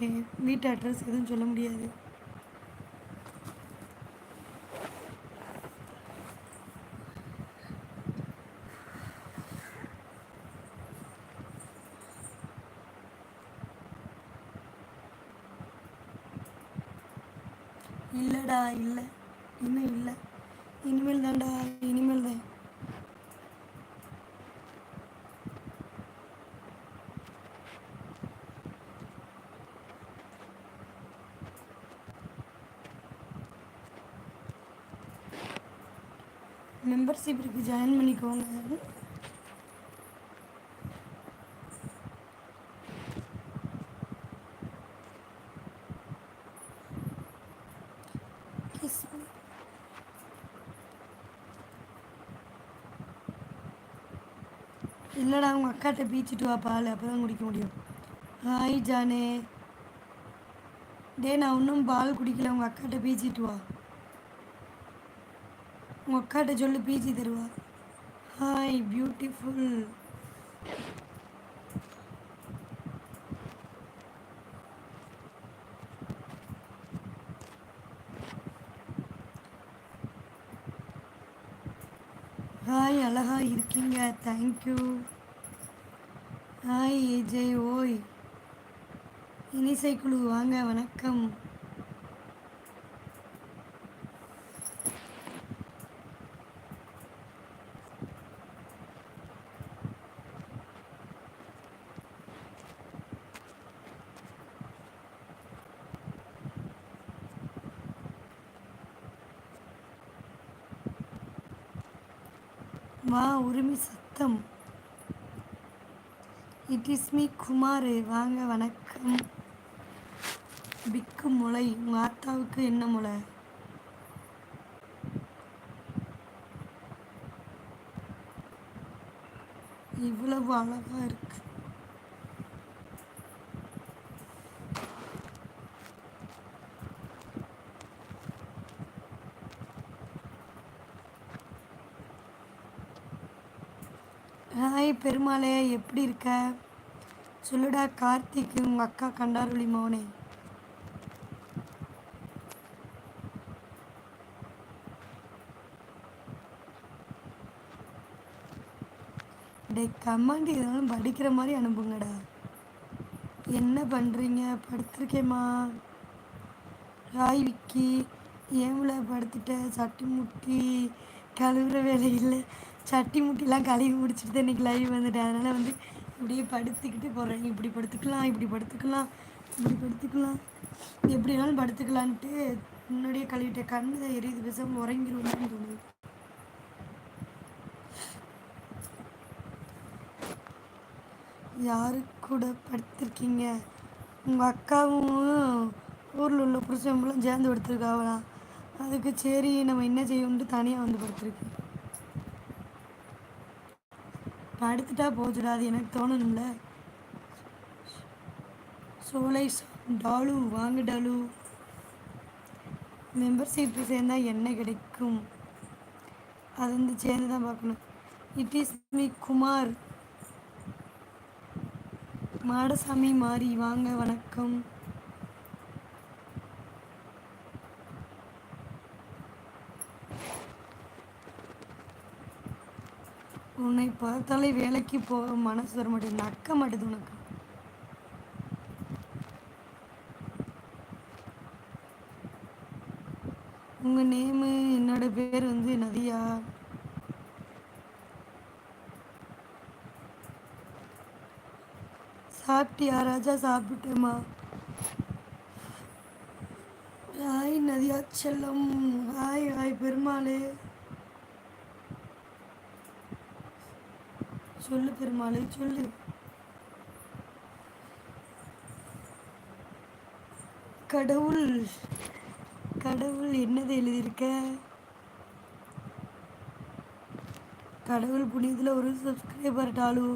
இருக்கேன் வீட்டு அட்ரஸ் எதுவும் சொல்ல முடியாது. இல்லைடா இல்லை. இன்னும் இல்லை. இனிமேல் தான்டா இனிமேல் தான். மெம்பர்ஷிப் இருக்குது ஜாயின் பண்ணிக்கோங்க. இல்லைடா உங்கள் அக்காட்ட பீச்சிட்டு வா பால் அப்போ தான் குடிக்க முடியும். ஹாய் ஜானே. டே நான் இன்னும் பால் குடிக்கல உங்கள் அக்காட்ட பீச்சிட்டு வா. உங்கள் அக்காட்ட சொல்லு பிஜி தருவா. ஹாய் பியூட்டிஃபுல் ஹாய் அழகா இருக்கீங்க. தேங்க்யூ ஹாய் ஏஜய் ஓய். இனிசை குழு வாங்க வணக்கம். வா உரிமை சத்தம். It is me Kumar. வாங்க வணக்கம். பிக்கு முளை. உங்கள் ஆத்தாவுக்கு என்ன முளை? இவ்வளவு அழகா இருக்கு. ஹாய் பெருமாளே எப்படி இருக்க? சொல்லுடா கார்த்திக் உங்கள் அக்கா கண்டாருளி மோனே. டே கமாண்ட் இதெல்லாம் படிக்கிற மாதிரி அனுப்புங்கடா. என்ன பண்ணுறீங்க படுத்திருக்கேம்மா. ராய் விக்கி ஏமில் படுத்துட்ட? சட்டு முட்டி கழுவுற வேலை இல்லை. சட்டி முட்டிலாம் கழுவி முடிச்சுட்டு தான் இன்றைக்கி லைவ் வந்துட்டேன். அதனால் வந்து இப்படியே படுத்துக்கிட்டு போகிறேன் இப்படி படுத்துக்கலாம் இப்படி படுத்துக்கலாம் இப்படி படுத்துக்கலாம். எப்படி வேணாலும் படுத்துக்கலான்ட்டு முன்னாடியே கழுவிட்டேன். கண்ணு தான் எரியுது. பேசாமல் உறங்கிடுவோம்னு தோணுது. யாரு கூட படுத்திருக்கீங்க? உங்கள் அக்காவும் ஊரில் உள்ள புருஷம்பளும் சேர்ந்து படுத்திருக்காவலாம் அதுக்கு சரி நம்ம என்ன செய்யணும்ட்டு தனியாக வந்து படுத்திருக்கேன் படுத்துட்டா போச்சுடா அது எனக்கு தோணணும்ல. சோலை டாலு வாங்க டாலு. மெம்பர்ஷிப் சேர்ந்தால் என்ன கிடைக்கும்? அது வந்து சேர்ந்து தான் பார்க்கணும். It is me Kumar. Madasamy மாறி வாங்க வணக்கம். உன்னை பார்த்தாலே வேலைக்கு போக மனசு வர மாட்டேங்குது. நக்க மாட்டேது உனக்கு. உங்கள் நேமு என்னோட பேர் வந்து நதியா. சாப்பிட்டியா? ராஜா சாப்பிட்டுமா? ஹாய் நதியா செல்லம். ஹாய் ஹாய் பெருமாளே. சொல்லு பெருமாளே சொல்லு. கடவுள் கடவுள் என்னது எழுதியிருக்க? கடவுள் புனியத்தில் ஒரு சப்ஸ்கிரைபர் டாலு.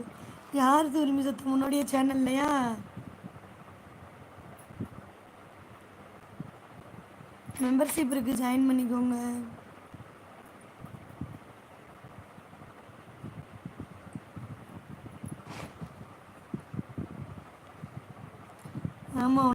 யாருது உரிமை சத்து முன்னோடைய சேனல்லையா மெம்பர்ஷிப் இருக்குது ஜாயின் பண்ணிக்கோங்க. Vamos.